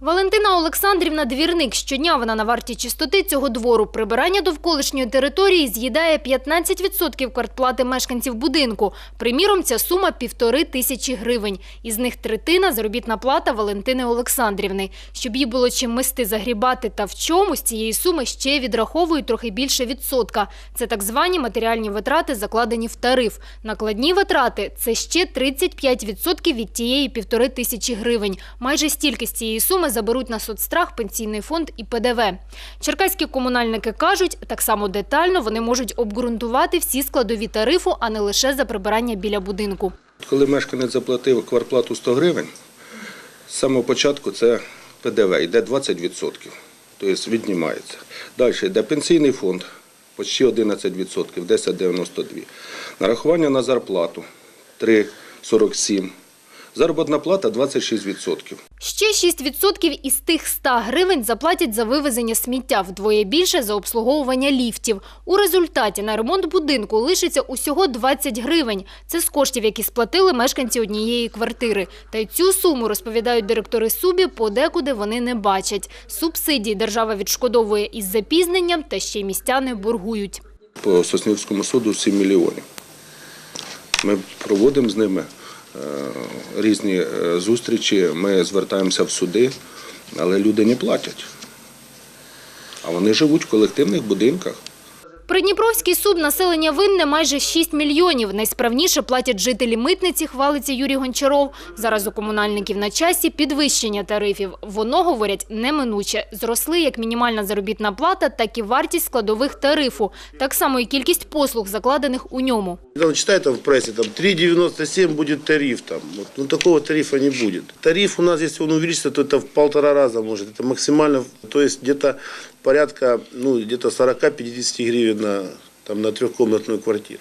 Валентина Олександрівна двірник. Щодня вона на варті чистоти цього двору. Прибирання довколишньої території з'їдає 15% квартплати мешканців будинку. Приміром, ця сума – півтори тисячі гривень. Із них третина – заробітна плата Валентини Олександрівни. Щоб їй було чим мести загрібати та в чому, з цієї суми ще відраховують трохи більше відсотка. Це так звані матеріальні витрати, закладені в тариф. Накладні витрати – це ще 35% від тієї півтори тисячі гривень. Майже стільки з цієї суми заберуть на соцстрах, пенсійний фонд і ПДВ. Черкаські комунальники кажуть, так само детально вони можуть обґрунтувати всі складові тарифу, а не лише за прибирання біля будинку. Коли мешканець заплатив квартплату 100 гривень, з самого початку це ПДВ, йде 20%, тобто віднімається. Далі йде пенсійний фонд, почти 11%, 10,92. Нарахування на зарплату 3,47. Заробітна плата 26%. Ще 6% із тих 100 гривень заплатять за вивезення сміття, вдвоє більше за обслуговування ліфтів. У результаті на ремонт будинку лишиться усього 20 гривень. Це з коштів, які сплатили мешканці однієї квартири. Та й цю суму, розповідають директори СУБІ, подекуди вони не бачать. Субсидії держава відшкодовує із запізненням, та ще й містяни боргують. По Соснівському суду 7 мільйонів. Ми проводимо з ними різні е, зустрічі, ми звертаємося в суди, але люди не платять. А вони живуть в колективних будинках. Придніпровський суд населення винне майже 6 мільйонів. Найсправніше платять жителі митниці, хвалиться Юрій Гончаров. Зараз у комунальників на часі підвищення тарифів. Воно, говорять, неминуче. Зросли як мінімальна заробітна плата, так і вартість складових тарифу. Так само і кількість послуг, закладених у ньому. Читаю в прессе, там 3,97 будет тариф. Ну, такого тарифа не будет. Тариф у нас, если он увеличится, то это в полтора раза может. Это максимально, то есть где-то порядка, ну, где-то 40-50 гривен на, там, на трехкомнатную квартиру.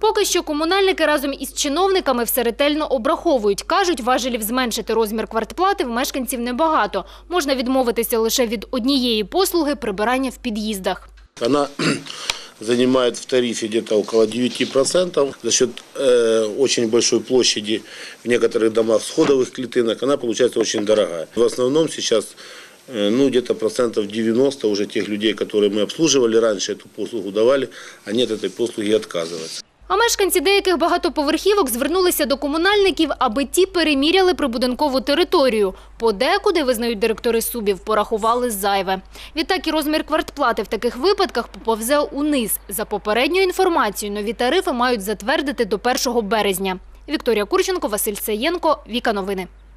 Поки що комунальники разом із чиновниками все ретельно обраховують. Кажуть, важелів зменшити розмір квартплати в мешканців небагато. Можна відмовитися лише від однієї послуги прибирання в під'їздах. Она занимает в тарифе где-то около 9%. За счет э, очень большой площади в некоторых домах сходовых клетынок она получается очень дорогая. В основном сейчас э, ну, где-то процентов 90 уже тех людей, которые мы обслуживали раньше, эту послугу давали, они от этой послуги отказываются. А мешканці деяких багатоповерхівок звернулися до комунальників, аби ті переміряли прибудинкову територію. Подекуди, визнають директори СУБів, порахували зайве. Відтак і розмір квартплати в таких випадках поповзе униз. За попередньою інформацією, нові тарифи мають затвердити до 1 березня. Вікторія Курченко, Василь Саєнко, Віка Новини.